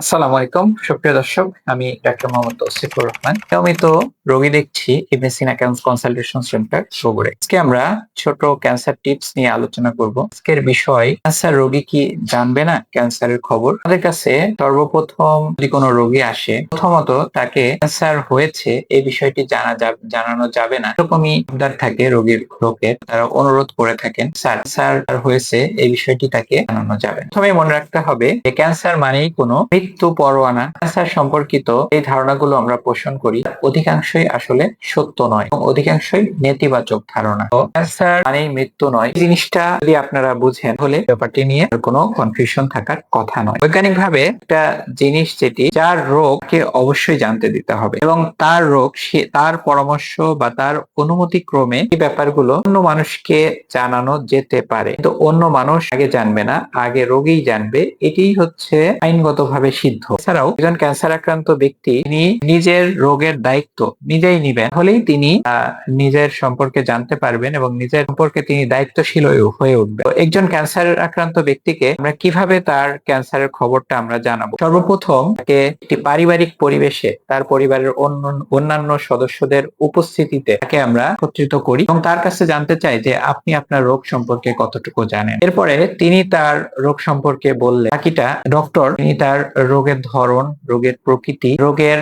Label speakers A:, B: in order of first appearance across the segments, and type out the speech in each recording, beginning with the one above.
A: আসসালামু আলাইকুম, সুপ্রিয় দর্শক, আমি ডাক্তার মোহাম্মদ তৌসিফুর রহমান। নিয়মিত রোগী দেখছি Ibn Sina cancer consultation centre সবুরে আজকে আমরা ছোট ক্যান্সার টিপস নিয়ে আলোচনা করব। আজকের বিষয়, ক্যান্সার রোগী কি জানবে না ক্যান্সারের খবর? আমাদের কাছে সর্বপ্রথম যদি কোনো রোগী আসে, প্রথমত তাকে ক্যান্সার হয়েছে, এই বিষয়টি জানা যাবে, জানানো যাবে না। এরকমই আবদার থাকে রোগীর লোকের, তারা অনুরোধ করে থাকেন, স্যার, ক্যান্সার হয়েছে, এই বিষয়টি তাকে জানানো যাবে প্রথমে মনে রাখতে হবে যে, ক্যান্সার মানেই কোনো মৃত্যু পরোয়ানা ক্যান্সার সম্পর্কিত এই ধারণাগুলো আমরা পোষণ করি অধিকাংশই আসলে সত্য নয় এবং অধিকাংশই নেতিবাচক ধারণা। ক্যান্সার মানেই মৃত্যু নয়। জিনিসটা যদি আপনারা বুঝেন হলে ব্যাপারটি নিয়ে কোনো কনফিউশন থাকার কথা নয়। বৈজ্ঞানিক ভাবে একটা জিনিস যেটি, যার রোগকে অবশ্যই জানতে দিতে হবে এবং তার রোগ, সে তার পরামর্শ বা তার অনুমতি ক্রমে এই ব্যাপারগুলো অন্য মানুষকে জানানো যেতে পারে। কিন্তু অন্য মানুষ আগে জানবে না, আগে রোগী জানবে। এটি হচ্ছে আইনগতভাবে সিদ্ধ এছাড়াও একজন ক্যান্সার আক্রান্ত ব্যক্তি, তিনি নিজের রোগের দায়িত্ব নিজেই নিবেন। হলেই তিনি নিজের সম্পর্কে জানতে পারবেন এবং নিজের সম্পর্কে তিনি দায়িত্বশীল হয়ে- উঠবেন। একজন ক্যান্সার আক্রান্ত ব্যক্তিকে আমরা কীভাবে তার ক্যান্সারের খবরটা আমরা জানাব? সর্বপ্রথম তাকে একটি পারিবারিক পরিবেশে তার পরিবারের অন্য, অন্যান্য সদস্যদের উপস্থিতিতে তাকে আমরা একত্রিত করি এবং তার কাছে জানতে চাই যে আপনি আপনার রোগ সম্পর্কে কতটুকু জানেন। এরপরে তিনি তার রোগ সম্পর্কে বললে, বাকিটা ডক্টর তিনি তার রোগের ধরন, রোগের প্রকৃতি, রোগের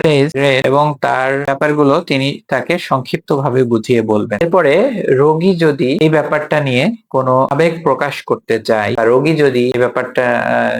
A: এবং তার ব্যাপারগুলো তিনি তাকে সংক্ষিপ্ত ভাবে বুঝিয়ে বলবেন। এরপরে রোগী যদি এই ব্যাপারটা নিয়ে কোনো আবেগ প্রকাশ করতে চায় বা রোগী যদি এই ব্যাপারটা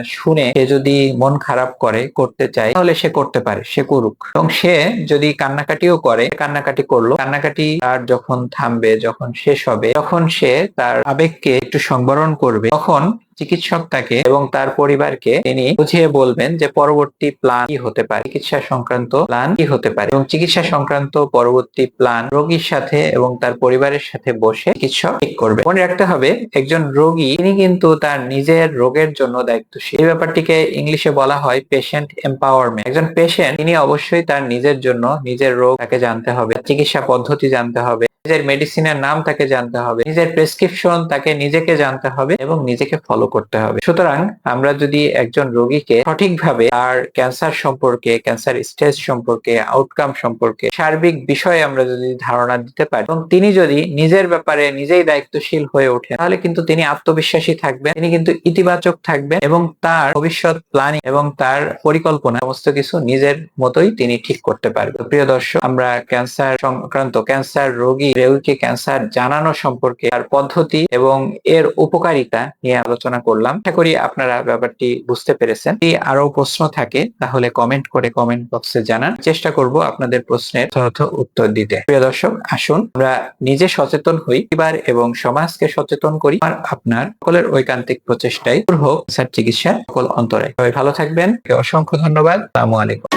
A: শুনে সে যদি মন খারাপ করে, করতে চায়, তাহলে সে করতে পারে, সে করুক। এবং সে যদি কান্নাকাটিও করে কান্নাকাটি করল, কান্নাকাটি তার যখন থামবে, যখন শেষ হবে, তখন সে তার আবেগকে একটু সংবরণ করবে, তখন চিকিৎসক তাকে এবং তার পরিবারকে তিনি বুঝিয়ে বলবেন যে পরবর্তী প্ল্যান কি হতে পারে, চিকিৎসা সংক্রান্ত প্ল্যান কি হতে পারে এবং চিকিৎসা সংক্রান্ত পরবর্তী প্ল্যান রোগীর সাথে এবং তার পরিবারের সাথে বসে চিকিৎসক ঠিক করবে। মনে রাখতে হবে, একজন রোগী, তিনি কিন্তু তার নিজের রোগের জন্য দায়িত্বশীল। এই ব্যাপারটিকে ইংলিশে বলা হয় পেশেন্ট এম্পাওয়ারমেন্ট একজন পেশেন্ট তিনি অবশ্যই তার নিজের জন্য নিজের রোগ তাকে জানতে হবে চিকিৎসা পদ্ধতি জানতে হবে, নিজের মেডিসিনের নাম তাকে জানতে হবে, নিজের প্রেসক্রিপশন তাকে নিজেকে জানতে হবে এবং নিজেকে ফলো করতে হবে। সুতরাং আমরা যদি একজন রোগীকে সঠিকভাবে তার ক্যান্সার সম্পর্কে ক্যান্সার স্টেজ সম্পর্কে আউটকাম সম্পর্কে সার্বিক বিষয়ে আমরা যদি ধারণা দিতে পারি এবং তিনি যদি নিজের ব্যাপারে নিজেই দায়িত্বশীল হয়ে ওঠেন, তাহলে কিন্তু তিনি আত্মবিশ্বাসী থাকবেন, তিনি কিন্তু ইতিবাচক থাকবেন এবং তার ভবিষ্যৎ প্ল্যানিং এবং তার পরিকল্পনা সমস্ত কিছু নিজের মতোই তিনি ঠিক করতে পারবেন। প্রিয় দর্শক, আমরা ক্যান্সার সংক্রান্ত ক্যান্সার রোগী, রোগীকে ক্যান্সার জানানো সম্পর্কে তার পদ্ধতি এবং এর উপকারিতা নিয়ে আলোচনা করলাম। আশা করি আপনারা ব্যাপারটি বুঝতে পেরেছেন। যদি আরও প্রশ্ন থাকে, তাহলে কমেন্ট করে কমেন্ট বক্সে জানান। চেষ্টা করব আপনাদের প্রশ্নের যথাযথ উত্তর দিতে। প্রিয় দর্শক, আসুন, আমরা নিজে সচেতন হই, পরিবার এবং সমাজকে সচেতন করি। আর আপনার সকলের ঐকান্তিক প্রচেষ্টায় হোক চিকিৎসার সকল অন্তরে সবাই ভালো থাকবেন। অসংখ্য ধন্যবাদ। আসসালামু আলাইকুম।